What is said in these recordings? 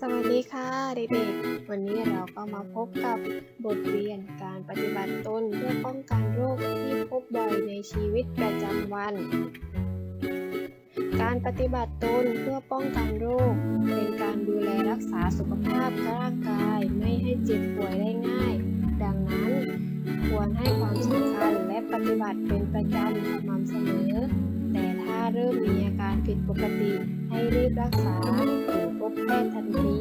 สวัสดีค่ะเด็กๆ วันนี้เราก็มาพบกับบทเรียนการปฏิบัติตนเพื่อป้องกันโรคที่พบบ่อยในชีวิตประจำวัน การปฏิบัติตนเพื่อป้องกันโรค เป็นการดูแลรักษาสุขภาพร่างกายไม่ให้เจ็บป่วยได้ง่าย ดังนั้น ควรให้ความสำคัญและปฏิบัติเป็นประจำสม่ำเสมอ แต่ถ้าเริ่มมีอาการผิดปกติให้รีบรักษา หรือพบแพทย์ทันที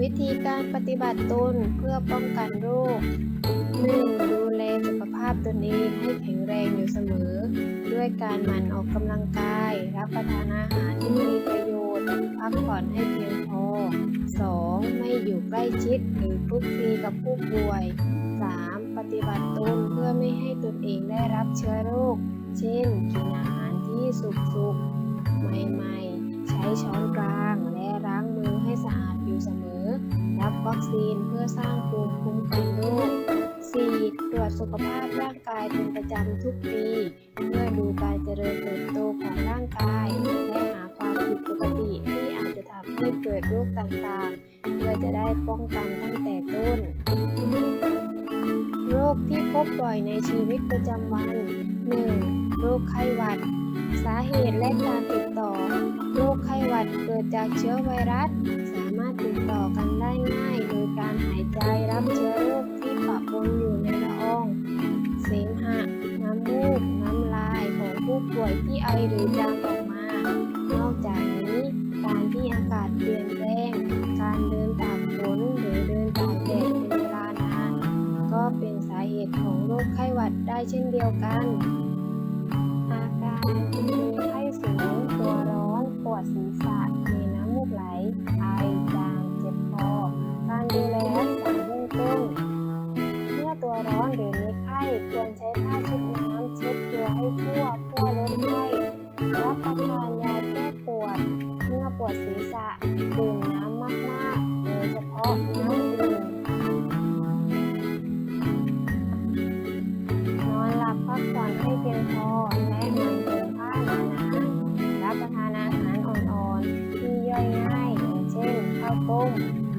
วิธีการปฏิบัติตนเพื่อป้องกันโรค 1. ดูแลสุขภาพตนเองให้แข็งแรงอยู่เสมอ ด้วยการหมั่นออกกำลังกาย รับประทานอาหารที่มีประโยชน์ พักผ่อนให้เพียงพอ 2. ไม่อยู่ใกล้ชิดหรือคลุกคลีกับผู้ป่วย 3. ปฏิบัติตนเพื่อไม่ให้ตนเองได้รับเชื้อโรค เช่น กินอาหารที่สุกๆใหม่ๆ ช้ช้อนกลาง และล้างมือให้สะอาดอยู่เสมอ รับวัคซีนเพื่อสร้างภูมิคุ้มกันโรค 4. ตรวจสุขภาพร่างกายเป็นประจำทุกปี เพื่อดูการเจริญเติบโตของร่างกาย และหาความผิดปกติที่อาจจะทำให้เกิดโรคต่างๆ เพื่อจะได้ป้องกันตั้งแต่ต้น โรคที่พบบ่อยในชีวิตประจำวัน 1. โรคไข้หวัด สาเหตุและการติดต่อ โรคไข้หวัดเกิดจากเชื้อไวรัส สามารถติดต่อกันได้ง่าย โดยการหายใจรับเชื้อโรคที่ปะปนอยู่ในละออง เสมหะ น้ำมูก น้ำลายของผู้ป่วยที่ไอหรือจามออกมา นอกจากนี้การที่อากาศเปลี่ยนแปลง การเดินตากฝนหรือเดินตากแดดเป็นเวลานาน ก็เป็นสาเหตุของโรคไข้หวัดได้เช่นเดียวกัน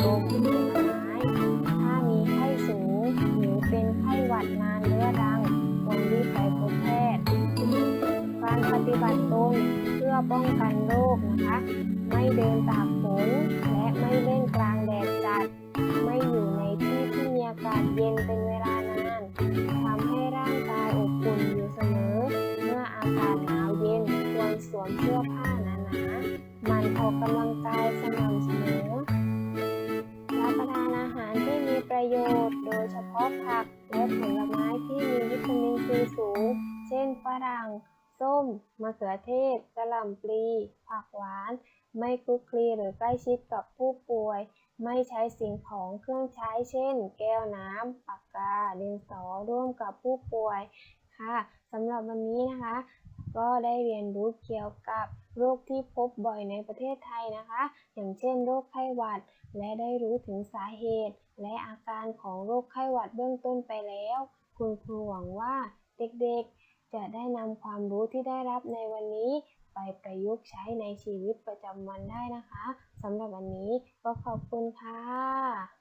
ข้าวต้มนมผลไม้ถ้ามีไข้สูงหรือเป็นไข้หวัดนานเรื้อรังควรรีบไปพบแพทย์ การปฏิบัติตนเพื่อป้องกันโรคนะคะ ไม่เดินตากฝนและไม่เล่นกลางแดดจัด ไม่อยู่ในที่ที่มีอากาศเย็นเป็นเวลานานทำให้ร่างกายอบอุ่นอยู่เสมอ เมื่ออากาศหนาวเย็นควรสวมเสื้อผ้าหนาๆมันออกกำลังกายสม่ำ ผักและผลไม้ที่มีวิตามินซีสูง เช่นฝรั่ง ส้ม มะเขือเทศกระหล่ำปลี ผักหวาน ไม่คลุกคลีหรือใกล้ชิดกับผู้ป่วย ไม่ใช้สิ่งของเครื่องใช้ เช่น แก้วน้ำปากกาดินสอร่วมกับผู้ป่วยค่ะสำหรับวันนี้นะคะ ก็ได้เรียนรู้เกี่ยวกับโรคที่พบบ่อยในประเทศไทยนะคะ อย่างเช่นโรคไข้หวัด และได้รู้ถึงสาเหตุ และอาการของโรคไข้หวัดเบื้องต้นไปแล้ว คุณครูหวังว่าเด็กๆ จะได้นำความรู้ที่ได้รับในวันนี้ ไปประยุกต์ใช้ในชีวิตประจำวันได้นะคะสำหรับวันนี้ก็ขอบคุณค่ะ